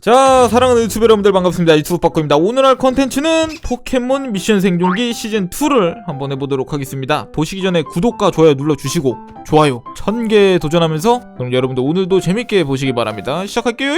자 사랑하는 유튜브 여러분들 반갑습니다. 유튜브 빠꾸입니다. 오늘 할 컨텐츠는 포켓몬 미션 생존기 시즌2를 한번 해보도록 하겠습니다. 보시기 전에 구독과 좋아요 눌러주시고 좋아요. 1000개 도전하면서 그럼 여러분들 오늘도 재밌게 보시기 바랍니다. 시작할게요.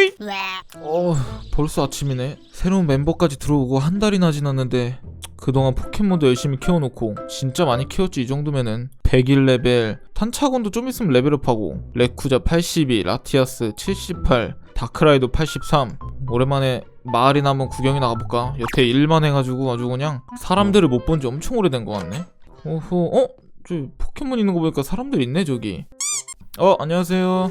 어 벌써 아침이네. 새로운 멤버까지 들어오고 한 달이나 지났는데 그동안 포켓몬도 열심히 키워놓고 진짜 많이 키웠지 이 정도면은. 101 레벨. 탄차곤도 좀 있으면 레벨업하고. 레쿠자 82 라티아스 78 다크라이도 83 오랜만에 마을이나 한번 구경이 나 가볼까? 여태 일만 해가지고 아주 그냥 사람들을 못 본 지 엄청 오래된 것 같네. 어허 어? 저 포켓몬 있는 거 보니까 사람들 있네 저기. 어 안녕하세요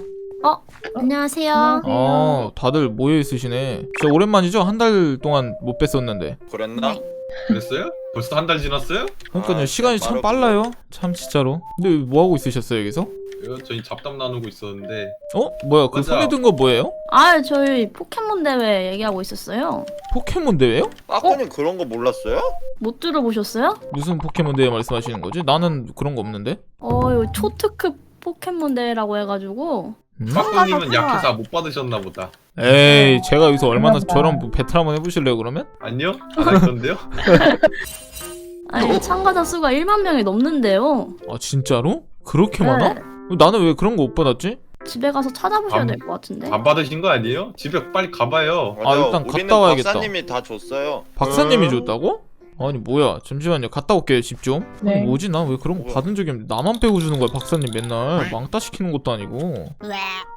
안녕하세요. 아 다들 모여 있으시네 진짜 오랜만이죠? 한 달 동안 못 뵀었는데 그랬나? 네. 그랬어요? 벌써 한 달 지났어요? 그러니까요 아, 시간이 참 빠르구나. 빨라요 참 진짜로 근데 뭐 하고 있으셨어요 여기서? 이거 저희 잡담 나누고 있었는데 어? 뭐야 그 맞아. 손에 든 거 뭐예요? 아, 저희 포켓몬 대회 얘기하고 있었어요. 포켓몬 대회요? 빠꾸님 그런 거 몰랐어요? 못 들어보셨어요? 무슨 포켓몬 대회 말씀하시는 거지? 나는 그런 거 없는데 어, 이거 초특급 포켓몬 대회라고 해가지고. 음? 빠꾸님은 아, 약해서 못 받으셨나 보다 에이 제가 여기서 얼마나 저런 뭐 배틀 한번 해보실래요 그러면? 아니요? 안 할 건데요? 아니, 참가자 수가 1만 명이 넘는데요. 아 진짜로? 그렇게 많아? 네. 나는 왜 그런 거 못 받았지? 집에 가서 찾아보셔야 안- 될 것 같은데. 안 받으신 거 아니에요? 집에 빨리 가봐요 아, 일단 우리는 갔다 와야겠다. 박사님이 다 줬어요. 박사님이 음. 줬다고? 아니 뭐야. 잠시만요. 갔다 올게요 집 좀. 네. 아니, 뭐지? 나 왜 그런 거? 받은 적이 없는데. 나만 빼고 주는 거야 박사님. 맨날 망따 시키는 것도 아니고.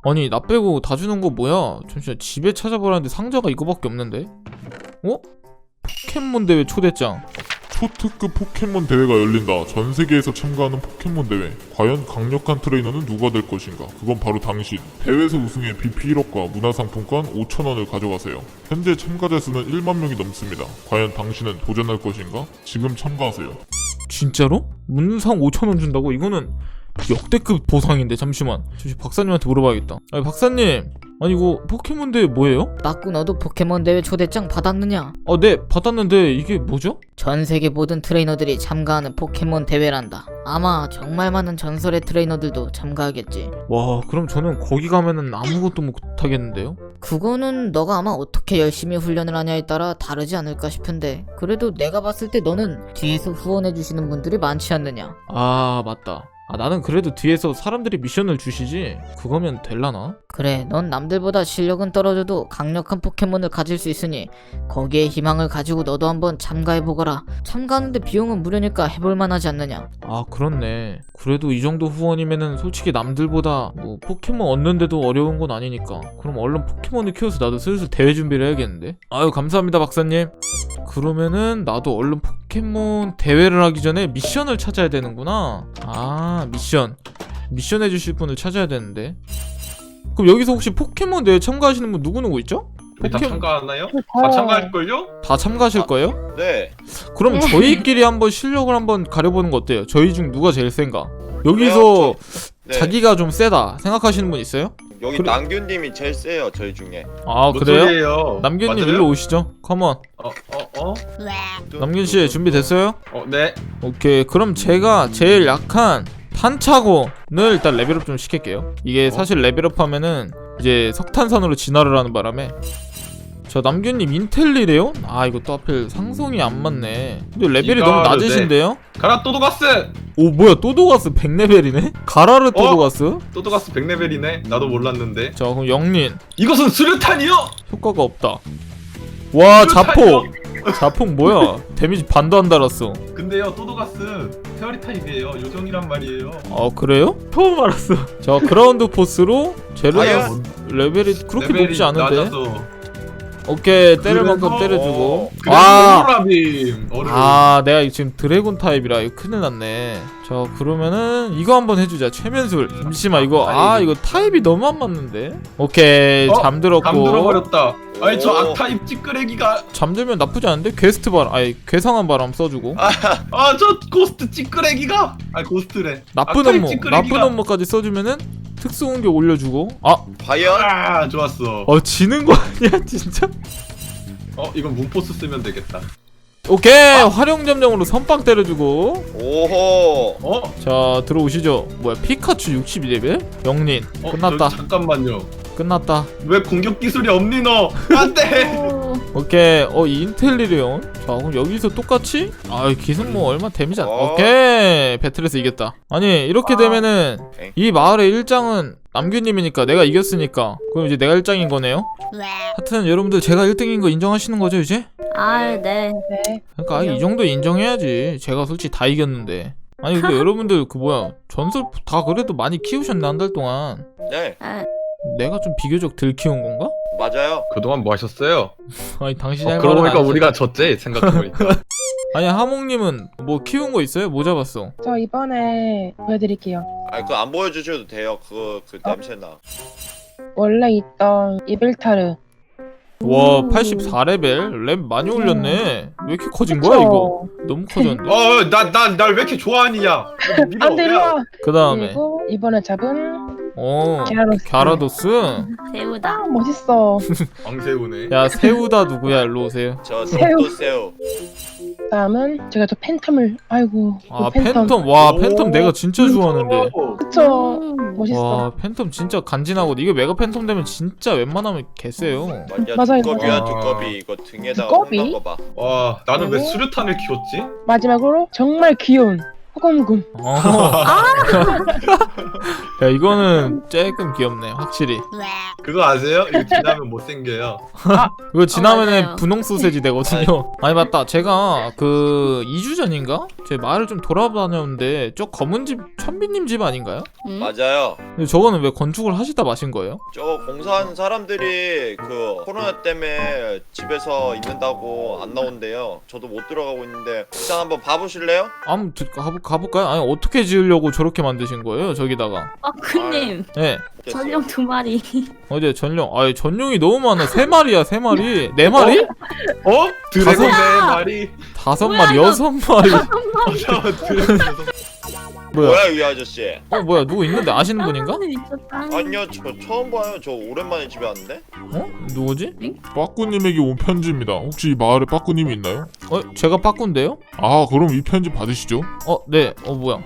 아니 나 빼고 다 주는 거 뭐야? 잠시만. 집에 찾아보라는데 상자가 이거밖에 없는데? 어? 포켓몬 대회 초대장 초특급 포켓몬 대회가 열린다. 전 세계에서 참가하는 포켓몬 대회. 과연 강력한 트레이너는 누가 될 것인가? 그건 바로 당신. 대회에서 우승해 BP 1억과 문화상품권 5천원을 가져가세요. 현재 참가자 수는 1만 명이 넘습니다. 과연 당신은 도전할 것인가? 지금 참가하세요. 진짜로? 문상 5천원 준다고? 이거는 역대급 보상인데 잠시만 잠시 박사님한테 물어봐야겠다 아니 박사님 아니 이거 포켓몬 대회 뭐예요? 빠꾸 너도 포켓몬 대회 초대장 받았느냐? 아 네 받았는데 이게 뭐죠? 전 세계 모든 트레이너들이 참가하는 포켓몬 대회란다. 아마 정말 많은 전설의 트레이너들도 참가하겠지. 와 그럼 저는 거기 가면은 아무것도 못하겠는데요? 그거는 너가 아마 어떻게 열심히 훈련을 하냐에 따라 다르지 않을까 싶은데 그래도 내가 봤을 때 너는 뒤에서 후원해주시는 분들이 많지 않느냐? 아 맞다 아 나는 그래도 뒤에서 사람들이 미션을 주시지. 그거면 될라나? 그래, 넌 남들보다 실력은 떨어져도 강력한 포켓몬을 가질 수 있으니 거기에 희망을 가지고 너도 한번 참가해보거라. 참가하는데 비용은 무료니까 해볼만하지 않느냐? 아 그렇네. 그래도 이 정도 후원이면은 솔직히 남들보다 뭐 포켓몬 얻는데도 어려운 건 아니니까. 그럼 얼른 포켓몬을 키워서 나도 슬슬 대회 준비를 해야겠는데? 아유 감사합니다 박사님. 그러면은 나도 얼른 포켓몬 대회를 하기 전에 미션을 찾아야 되는구나. 아 미션 미션 해주실 분을 찾아야 되는데 그럼 여기서 혹시 포켓몬 대회 참가하시는 분 누구누구 있죠? 우리 다 포켓- 참가하나요? 다 참가할걸요? 다 참가하실 거예요? 네. 그럼 저희끼리 한번 실력을 한번 가려보는 거 어때요? 저희 중 누가 제일 센가? 여기서 네. 자기가 좀 세다 생각하시는 분 있어요? 여기 그래- 남균님이 제일 세요 저희 중에. 아 뭔 그래요? 소리예요? 남균님 맞아요? 일로 오시죠 컴온 어? 어? 어? 남균씨 준비됐어요? 어? 네 오케이 그럼 제가 제일 약한 탄차곤을 일단 레벨업 좀 시킬게요 이게 사실 레벨업 하면은 이제 석탄산으로 진화를 하는 바람에 저 남균님 인텔리래요? 아 이거 또 하필 상성이 안 맞네 근데 레벨이 너무 낮으신데요? 가라 또도가스! 오 뭐야 또도가스 100레벨이네? 가라르 또도가스? 또도가스 100레벨이네 나도 몰랐는데 자 그럼 영린 이것은 수류탄이요! 효과가 없다 와 자폭 자폭 뭐야 데미지 반도 안 달았어 근데요 또도가스 페어리 타입이에요 요정이란 말이에요 아 그래요? 처음 알았어 자 그라운드 포스로 제르나 과연? 레벨이 그렇게 높지 않은데 낮아서. 오케이 때릴 만큼 그래서- 때려주고 그래서 아! 오로라빔 아 내가 지금 드래곤 타입이라 이거 큰일 났네 자 그러면은 이거 한번 해주자. 최면술. 잠시만 이거. 아 이거 타입이 너무 안 맞는데? 오케이 어? 잠들었고. 감들어 버렸다. 아니 저 오. 악타입 찌끄레기가 잠들면 나쁘지 않은데? 퀘스트 바람 아니 괴상한 바람 써주고. 아 저 고스트 찌끄레기가? 아니 고스트래. 나쁜 악타입 업무 찌끄레기가- 나쁜 업무까지 써주면은 특수 공격 올려주고. 아, 과연? 아 좋았어. 어 지는 거 아니야 진짜? 어 이건 문포스 쓰면 되겠다 오케이 활용 점령으로 선빵 때려주고 오호. 어? 자 들어오시죠 뭐야 피카츄 62레벨 영린 어, 끝났다 저, 잠깐만요. 끝났다 왜 공격 기술이 없니 너? 안돼. 오, 오케이 어 인텔리리온 자 그럼 여기서 똑같이 아 기승 뭐 얼마 데미지 안 어. 오케이 배틀에서 이겼다 아니 이렇게 되면은 엥? 이 마을의 일장은 남규님이니까 내가 이겼으니까 그럼 이제 내가 일장인 거네요 하여튼 여러분들 제가 1등인 거 인정하시는 거죠 이제? 아, 네. 네. 그러니까 아, 이 정도 인정해야지 제가 솔직히 다 이겼는데 아니 근데 여러분들 그 뭐야 전설 다 그래도 많이 키우셨네 한달 동안 네, 아, 내가 좀 비교적 덜 키운 건가? 맞아요. 그동안 뭐 하셨어요? 아니 당신이 할 어, 그러고 말은 보니까 안 우리가 졌지 생각해보니까. 아니 하몽님은 뭐 키운 거 있어요? 뭐 잡았어? 저 이번에 보여드릴게요. 아 그거 안 보여주셔도 돼요. 그그 냄새나. 원래 있던 이벨타르. 와 오. 84레벨? 랩 많이 올렸네. 왜 이렇게 커진 거야 이거? 너무 커졌는데? 어나난날 왜 이렇게 좋아하니냐? 안돼 일로 와. 그 다음에. 그리고 이번에 잡은 어. 갸라도스 새우다. 아 멋있어. 왕새우네. 야 새우다 누구야 일로 오세요 저 새우. 독도 새우. 다음은 제가 저 팬텀을 아이고. 아 그 팬텀 와 팬텀 내가 진짜 좋아하는데 그쵸. 음, 멋있어. 와 팬텀 진짜 간지나고 이게 메가 팬텀 되면 진짜 웬만하면 개쎄요 맞아. 맞아요, 두꺼비야 맞아요. 두꺼비. 이거 등에다가 두꺼비? 혼난 거 봐. 와 나는 왜 수류탄을 키웠지? 마지막으로 정말 귀여운 호검금. 어. 야 이거는 조금 귀엽네 확실히 그거 아세요? 이거 지나면 못생겨요. 이거 지나면은 맞아요. 분홍 소세지 되거든요. 아니 맞다. 제가 그 2주 전인가? 제 마을을 좀 돌아다녔는데 저 검은 집 천비님 집 아닌가요? 음? 맞아요. 근데 저거는 왜 건축을 하시다 마신 거예요? 저 공사하는 사람들이 그 코로나 때문에 집에서 있는다고 안 나온대요. 저도 못 들어가고 있는데 일단 한번 봐보실래요? 한번 드- 가보, 가볼까요? 아니 어떻게 지으려고 저렇게 만드신 거예요? 저기다가. 아크님, 네. 전용 두 마리. 어제 전용. 아니 전용이 너무 많아. 세 마리야 세 마리. 네 마리? 어? 드래곤 네 마리. 다섯 뭐야, 마리. 이거. 여섯 마리. 어, 잠깐만, 드래곤 여섯 뭐야? 뭐야 이 아저씨? 어 뭐야? 누구 있는데 아시는 분인가? 아, 미쳤다. 아니요 저 처음 봐요. 저 오랜만에 집에 왔는데. 어? 누구지? 빠꾸님에게 온 편지입니다. 혹시 이 마을에 빠꾸님이 있나요? 어 제가 빠꾼데요? 아 그럼 이 편지 받으시죠. 어 네. 어 뭐야?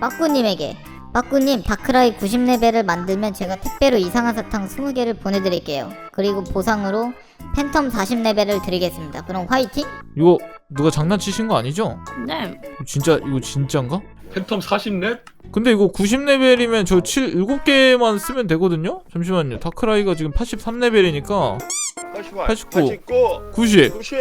빠꾸님에게 빠꾸님 다크라이 90레벨을 만들면 제가 택배로 이상한 사탕 20개를 보내드릴게요 그리고 보상으로 팬텀 40레벨을 드리겠습니다 그럼 화이팅? 이거 누가 장난치신 거 아니죠? 네. 진짜 이거 진짜인가? 팬텀 40렙? 근데 이거 90레벨이면 저 7, 7개만 쓰면 되거든요? 잠시만요. 다크라이가 지금 83레벨이니까 89. 89. 89. 90. 90.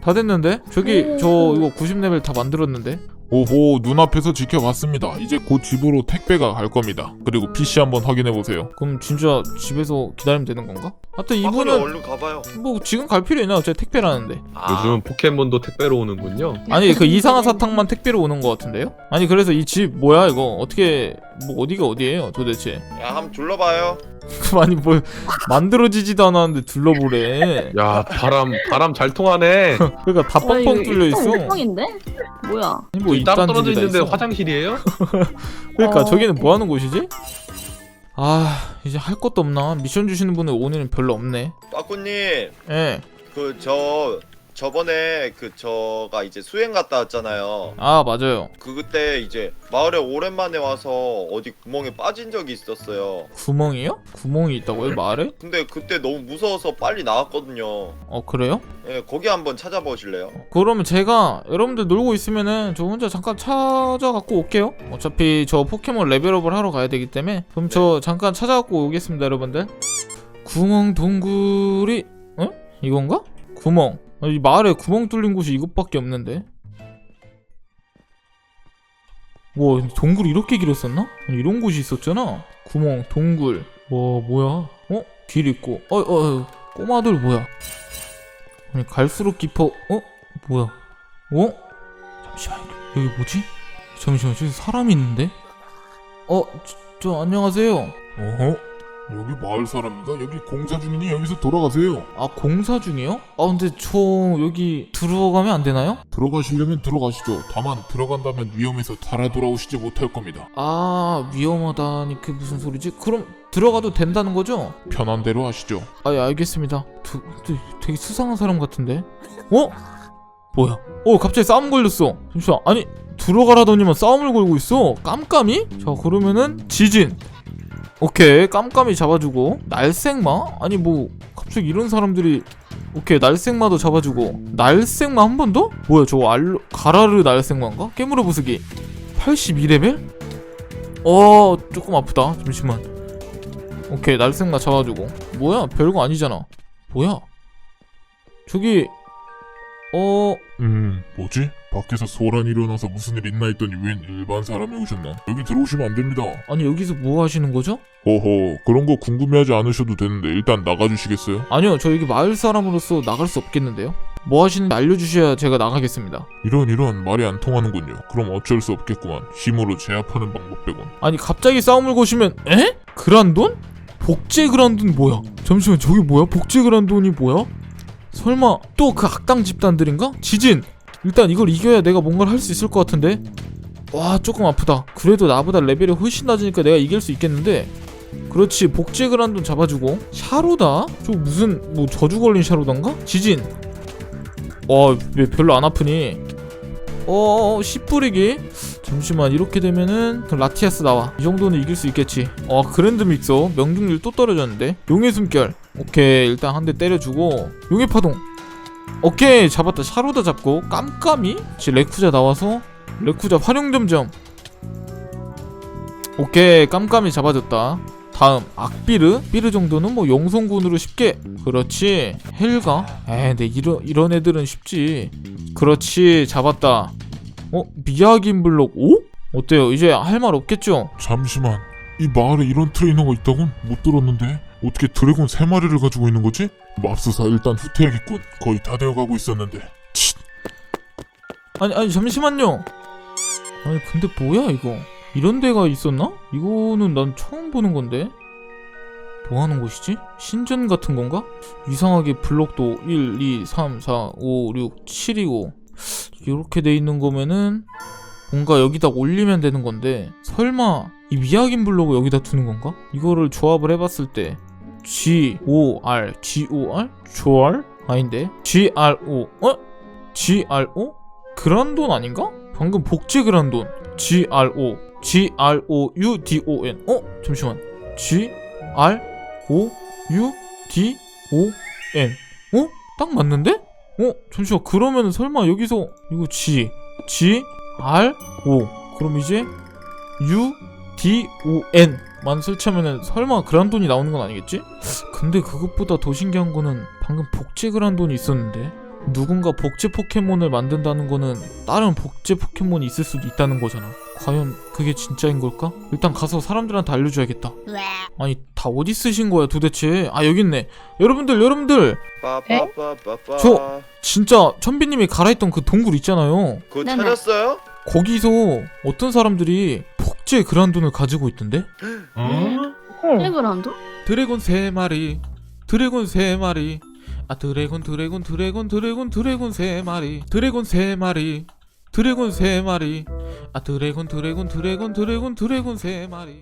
다 됐는데? 저기 저 이거 90레벨 다 만들었는데? 오호 눈앞에서 지켜봤습니다. 이제 곧 집으로 택배가 갈 겁니다. 그리고 PC 한번 확인해 보세요. 그럼 진짜 집에서 기다리면 되는 건가? 하여튼 이분은 이분은 얼른 가봐요. 뭐 지금 갈 필요 있나? 어차피 택배라는데. 아, 요즘은 포켓몬도 택배로 오는군요. 아니 그 이상한 사탕만 택배로 오는 것 같은데요? 아니 그래서 이 집 뭐야 이거 어떻게 뭐 어디가 어디예요 도대체? 야 한번 둘러봐요. 아니 뭐 만들어지지도 않았는데 둘러보래. 야 바람 바람 잘 통하네. 그러니까 다 뻥뻥 뚫려 있어. 뻥인데? 뭐야? 아니, 뭐땅 이딴 떨어져 집이 다 있는데 있어. 화장실이에요? 그러니까 어. 저기는 뭐 하는 곳이지? 아 이제 할 것도 없나? 미션 주시는 분은 오늘은 별로 없네. 빠꾸님 예. 그 저 저번에 그 저가 이제 수행 갔다 왔잖아요. 아 맞아요. 그 그때 이제 마을에 오랜만에 와서 어디 구멍에 빠진 적이 있었어요. 구멍이요? 구멍이 있다고요 마을에? 근데 그때 너무 무서워서 빨리 나왔거든요. 어 그래요? 예, 거기 한번 찾아보실래요? 그러면 제가 여러분들 놀고 있으면은 저 혼자 잠깐 찾아갖고 올게요. 어차피 저 포켓몬 레벨업을 하러 가야 되기 때문에 그럼 저 잠깐 찾아갖고 오겠습니다, 여러분들. 구멍 동굴이 어? 이건가? 구멍. 아, 이 마을에 구멍 뚫린 곳이 이것밖에 없는데. 와, 동굴이 이렇게 길었었나? 아니, 이런 곳이 있었잖아. 구멍, 동굴. 와, 뭐야? 어? 길 있고. 어, 어, 어. 꼬마들 뭐야? 아니 갈수록 깊어 어? 뭐야 어? 잠시만 여기 뭐지? 잠시만 저기 사람이 있는데? 어? 저, 저 안녕하세요 어허? 여기 마을 사람인가? 여기 공사 중이니 여기서 돌아가세요. 아 공사 중이요? 아 근데 저 여기 들어가면 안 되나요? 들어가시려면 들어가시죠. 다만 들어간다면 위험해서 살아 돌아오시지 못할 겁니다. 아 위험하다니 그게 무슨 소리지? 그럼 들어가도 된다는 거죠? 편한 대로 하시죠. 아 예, 알겠습니다 두, 두, 되게 수상한 사람 같은데 어? 뭐야 어 갑자기 싸움 걸렸어 잠시만 아니 들어가라더니만 싸움을 걸고 있어 깜깜이? 자 그러면은 지진 오케이 깜깜이 잡아주고 날생마? 아니 뭐 갑자기 이런 사람들이 오케이 날생마도 잡아주고 날생마 한 번 더? 뭐야 저거 알로 가라르 날생마인가? 깨물어 부수기 82레벨? 어 조금 아프다 잠시만 오케이 날생마 잡아주고 뭐야 별거 아니잖아 뭐야 저기 어 음, 뭐지? 밖에서 소란이 일어나서 무슨 일 있나 했더니 웬 일반 사람이 오셨나? 여기 들어오시면 안 됩니다. 아니 여기서 뭐 하시는 거죠? 허허, 그런 거 궁금해하지 않으셔도 되는데 일단 나가주시겠어요? 아니요 저 여기 마을 사람으로서 나갈 수 없겠는데요 뭐 하시는지 알려주셔야 제가 나가겠습니다 이런 이런 말이 안 통하는군요. 그럼 어쩔 수 없겠구만. 힘으로 제압하는 방법 빼곤. 아니 갑자기 싸움을 거시면 에? 그란돈? 복제 그란돈 뭐야? 잠시만 저기 뭐야? 복제 그란돈이 뭐야? 설마 또 그 악당 집단들인가? 지진! 일단 이걸 이겨야 내가 뭔가를 할 수 있을 것 같은데? 와 조금 아프다. 그래도 나보다 레벨이 훨씬 낮으니까 내가 이길 수 있겠는데? 그렇지 복제 그란돈 잡아주고. 샤로다? 저 무슨 뭐 저주 걸린 샤로단가? 지진. 와왜 별로 안 아프니? 어, 씨 뿌리기. 잠시만 이렇게 되면은 그 라티아스 나와. 이 정도는 이길 수 있겠지. 어 그랜드 믹서. 명중률 또 떨어졌는데? 용의 숨결. 오케이 일단 한 대 때려주고. 용의 파동 오케이 잡았다. 샤로다 잡고 깜깜이? 지 레쿠자 나와서? 레쿠자 활용 점점. 오케이. 깜깜이 잡아줬다. 다음. 악비르? 비르 정도는 뭐 용성군으로 쉽게. 그렇지. 헬가? 에이 근데 이런 이런 애들은 쉽지. 그렇지. 잡았다. 어? 미야긴 블록. 5? 어때요? 이제 할 말 없겠죠? 잠시만. 이 마을에 이런 트레이너가 있다곤 못 들었는데 어떻게 드래곤 세 마리를 가지고 있는 거지? 맙소사 일단 후퇴하겠군. 거의 다 되어가고 있었는데. 치, 아니 아니 잠시만요 아니 근데 뭐야 이거 이런 데가 있었나? 이거는 난 처음 보는 건데 뭐 하는 곳이지? 신전 같은 건가? 이상하게 블록도 1, 2, 3, 4, 5, 6, 7이고 이렇게 돼 있는 거면은 뭔가 여기다 올리면 되는 건데 설마 이 미약인 블록을 여기다 두는 건가? 이거를 조합을 해봤을 때 G O R G O R 조알 아닌데 G R O 어? G R O 그란돈 아닌가? 방금 복제 그란돈 G R O G R O U D O N 어? 잠시만 G R O U D O N 어? 딱 맞는데? 어? 잠시만 그러면 설마 여기서 이거 G G R O 그럼 이제 U D O N 만 설치하면은 설마 그란돈이 나오는 건 아니겠지? 근데 그것보다 더 신기한 거는 방금 복제 그란 돈이 있었는데 누군가 복제 포켓몬을 만든다는 거는 다른 복제 포켓몬이 있을 수도 있다는 거잖아. 과연 그게 진짜인 걸까? 일단 가서 사람들한테 알려줘야겠다. 아니 다 어디 쓰신 거야 도대체? 아 여기 있네. 여러분들 여러분들. 저- 진짜 천비님이 갈아있던 그 동굴 있잖아요. 그거. 찾았어요? 거기서 어떤 사람들이 복제 그란돈을 가지고 있던데? 어? 헐. 일그란도? 드래곤 세 마리 드래곤 세 마리 아 드래곤 드래곤 드래곤 드래곤 드래곤 세 마리 드래곤 세 마리 드래곤 세 마리 아 드래곤 드래곤 드래곤 드래곤 드래곤 세 마리